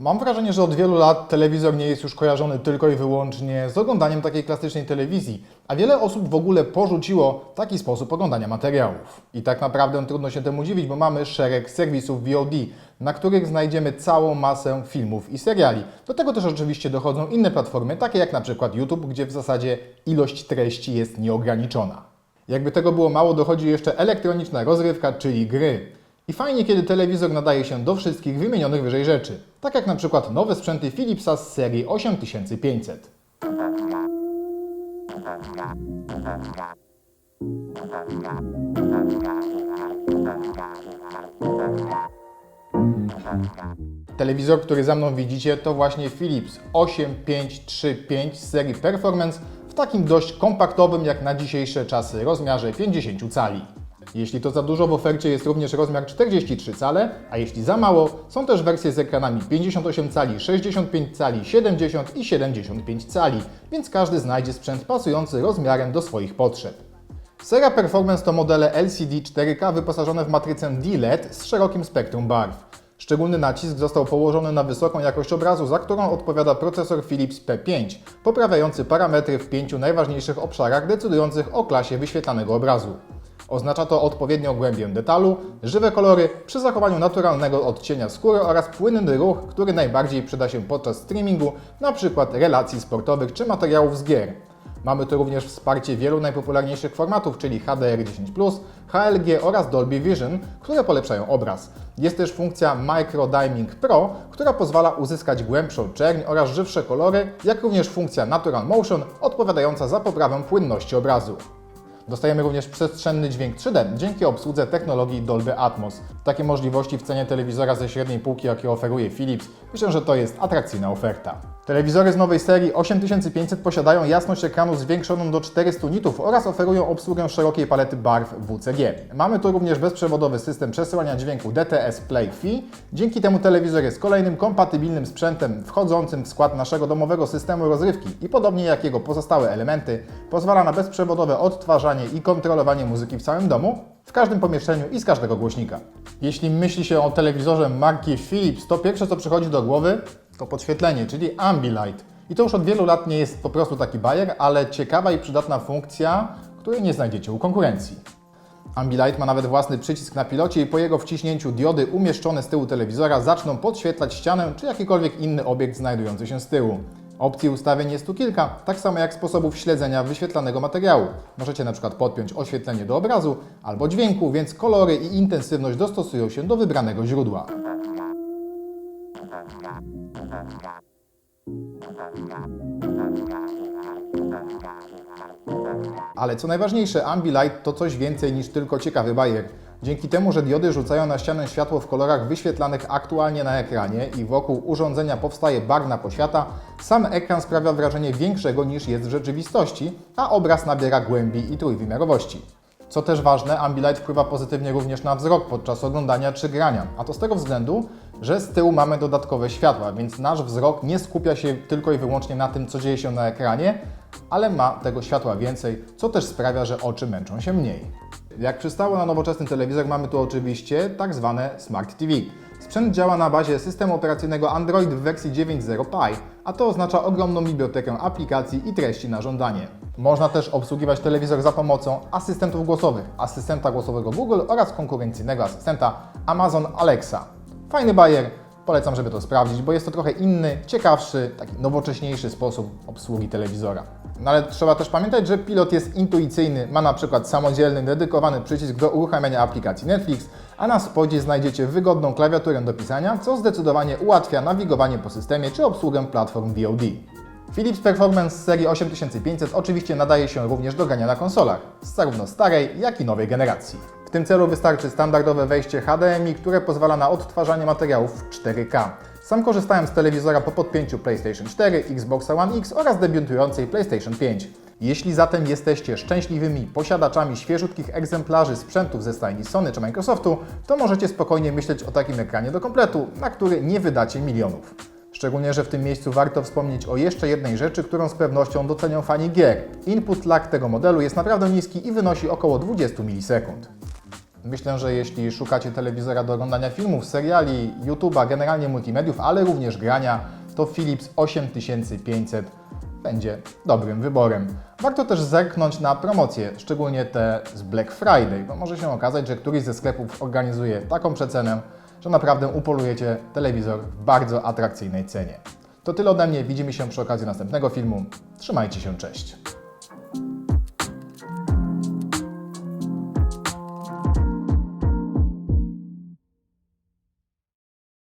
Mam wrażenie, że od wielu lat telewizor nie jest już kojarzony tylko i wyłącznie z oglądaniem takiej klasycznej telewizji, a wiele osób w ogóle porzuciło taki sposób oglądania materiałów. I tak naprawdę trudno się temu dziwić, bo mamy szereg serwisów VOD, na których znajdziemy całą masę filmów i seriali. Do tego też oczywiście dochodzą inne platformy, takie jak na przykład YouTube, gdzie w zasadzie ilość treści jest nieograniczona. Jakby tego było mało, dochodzi jeszcze elektroniczna rozrywka, czyli gry. I fajnie, kiedy telewizor nadaje się do wszystkich wymienionych wyżej rzeczy. Tak jak na przykład nowe sprzęty Philipsa z serii 8500. Telewizor, który za mną widzicie, to właśnie Philips 8535 z serii Performance w takim dość kompaktowym jak na dzisiejsze czasy rozmiarze 50 cali. Jeśli to za dużo, w ofercie jest również rozmiar 43 cale, a jeśli za mało, są też wersje z ekranami 58 cali, 65 cali, 70 i 75 cali, więc każdy znajdzie sprzęt pasujący rozmiarem do swoich potrzeb. Seria Performance to modele LCD 4K wyposażone w matrycę D-LED z szerokim spektrum barw. Szczególny nacisk został położony na wysoką jakość obrazu, za którą odpowiada procesor Philips P5, poprawiający parametry w pięciu najważniejszych obszarach decydujących o klasie wyświetlanego obrazu. Oznacza to odpowiednią głębię detalu, żywe kolory przy zachowaniu naturalnego odcienia skóry oraz płynny ruch, który najbardziej przyda się podczas streamingu, np. relacji sportowych czy materiałów z gier. Mamy tu również wsparcie wielu najpopularniejszych formatów, czyli HDR10+, HLG oraz Dolby Vision, które polepszają obraz. Jest też funkcja Micro Dimming Pro, która pozwala uzyskać głębszą czerń oraz żywsze kolory, jak również funkcja Natural Motion, odpowiadająca za poprawę płynności obrazu. Dostajemy również przestrzenny dźwięk 3D dzięki obsłudze technologii Dolby Atmos. Takie możliwości w cenie telewizora ze średniej półki, jakie oferuje Philips, myślę, że to jest atrakcyjna oferta. Telewizory z nowej serii 8500 posiadają jasność ekranu zwiększoną do 400 nitów oraz oferują obsługę szerokiej palety barw WCG. Mamy tu również bezprzewodowy system przesyłania dźwięku DTS Play Fi. Dzięki temu telewizor jest kolejnym kompatybilnym sprzętem wchodzącym w skład naszego domowego systemu rozrywki i podobnie jak jego pozostałe elementy, pozwala na bezprzewodowe odtwarzanie i kontrolowanie muzyki w całym domu, w każdym pomieszczeniu i z każdego głośnika. Jeśli myśli się o telewizorze marki Philips, to pierwsze co przychodzi do głowy to podświetlenie, czyli Ambilight. I to już od wielu lat nie jest po prostu taki bajer, ale ciekawa i przydatna funkcja, której nie znajdziecie u konkurencji. Ambilight ma nawet własny przycisk na pilocie i po jego wciśnięciu diody umieszczone z tyłu telewizora zaczną podświetlać ścianę czy jakikolwiek inny obiekt znajdujący się z tyłu. Opcji ustawień jest tu kilka, tak samo jak sposobów śledzenia wyświetlanego materiału. Możecie na przykład podpiąć oświetlenie do obrazu albo dźwięku, więc kolory i intensywność dostosują się do wybranego źródła. Ale co najważniejsze, Ambilight to coś więcej niż tylko ciekawy bajer. Dzięki temu, że diody rzucają na ścianę światło w kolorach wyświetlanych aktualnie na ekranie i wokół urządzenia powstaje barwna poświata, sam ekran sprawia wrażenie większego niż jest w rzeczywistości, a obraz nabiera głębi i trójwymiarowości. Co też ważne, Ambilight wpływa pozytywnie również na wzrok podczas oglądania czy grania, a to z tego względu, że z tyłu mamy dodatkowe światła, więc nasz wzrok nie skupia się tylko i wyłącznie na tym, co dzieje się na ekranie, ale ma tego światła więcej, co też sprawia, że oczy męczą się mniej. Jak przystało na nowoczesny telewizor, mamy tu oczywiście tak zwane Smart TV. Sprzęt działa na bazie systemu operacyjnego Android w wersji 9.0 Pie, a to oznacza ogromną bibliotekę aplikacji i treści na żądanie. Można też obsługiwać telewizor za pomocą asystentów głosowych, asystenta głosowego Google oraz konkurencyjnego asystenta Amazon Alexa. Fajny bajer, polecam, żeby to sprawdzić, bo jest to trochę inny, ciekawszy, taki nowocześniejszy sposób obsługi telewizora. No ale trzeba też pamiętać, że pilot jest intuicyjny, ma na przykład samodzielny, dedykowany przycisk do uruchamiania aplikacji Netflix, a na spodzie znajdziecie wygodną klawiaturę do pisania, co zdecydowanie ułatwia nawigowanie po systemie czy obsługę platform VOD. Philips Performance serii 8500 oczywiście nadaje się również do grania na konsolach, zarówno starej, jak i nowej generacji. W tym celu wystarczy standardowe wejście HDMI, które pozwala na odtwarzanie materiałów w 4K. Sam korzystałem z telewizora po podpięciu PlayStation 4, Xbox One X oraz debiutującej PlayStation 5. Jeśli zatem jesteście szczęśliwymi posiadaczami świeżutkich egzemplarzy sprzętów ze stajni Sony czy Microsoftu, to możecie spokojnie myśleć o takim ekranie do kompletu, na który nie wydacie milionów. Szczególnie, że w tym miejscu warto wspomnieć o jeszcze jednej rzeczy, którą z pewnością docenią fani gier. Input lag tego modelu jest naprawdę niski i wynosi około 20 milisekund. Myślę, że jeśli szukacie telewizora do oglądania filmów, seriali, YouTube'a, generalnie multimediów, ale również grania, to Philips 8500 będzie dobrym wyborem. Warto też zerknąć na promocje, szczególnie te z Black Friday, bo może się okazać, że któryś ze sklepów organizuje taką przecenę, że naprawdę upolujecie telewizor w bardzo atrakcyjnej cenie. To tyle ode mnie, widzimy się przy okazji następnego filmu. Trzymajcie się, cześć.